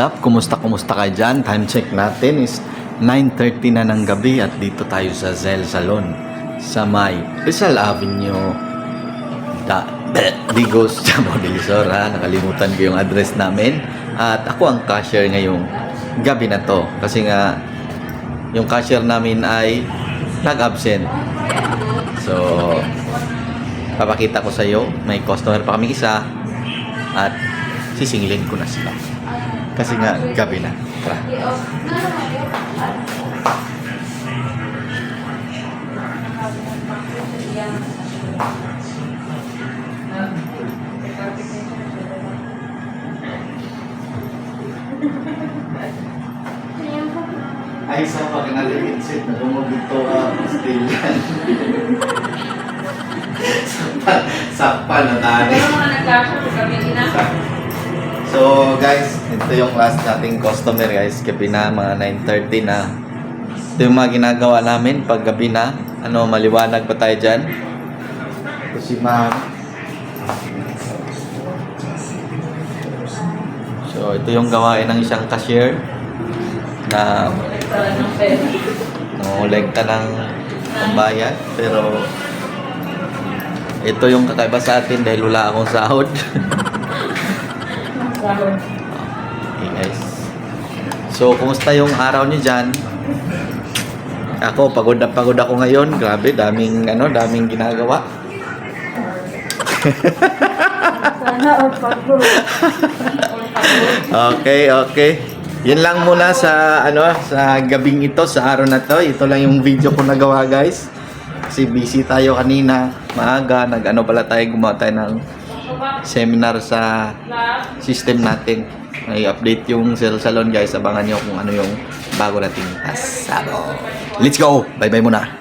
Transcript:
Up, kumusta kumusta ka dyan? Time check natin is 9.30 na ng gabi at dito tayo sa Zel Salon sa may Rizal Avenue da, Digos, Chamo de Lisora. Nakalimutan ko yung address namin at ako ang cashier ngayong gabi na to kasi nga yung cashier namin ay nag-absent. So, papakita ko sa iyo, may customer pa kami isa at sisingilin ko na sila. Kasi nga, gabi na. Tara. Ay, sa pag nalimitsit na lumabito ka, still yan. Sakpa, sakpa na tani. Pero mga nag-cash out kami ina. So guys, ito yung last nating customer guys. Gabi na, mga 9.30 na. Ito yung mga ginagawa namin pag gabi na. Ano, maliwanag pa tayo dyan. Ito si ma'am. So ito yung gawain ng isang cashier na nangolekta ng pambayad. Pero ito yung kakaiba sa atin dahil wala akong sahod. Okay guys. So, kumusta yung araw niyo dyan? Ako, pagod na pagod ako ngayon. Grabe, daming, ano, daming ginagawa. Okay, okay. Yun lang muna sa, ano, sa gabing ito, sa araw na to. Ito lang yung video ko nagawa, guys. Kasi busy tayo kanina. Maaga, nag-ano pala tayo, gumawa tayo ng seminar sa system natin. May update yung cell salon guys. Abangan nyo kung ano yung bago nating pasado. Let's go! Bye-bye muna.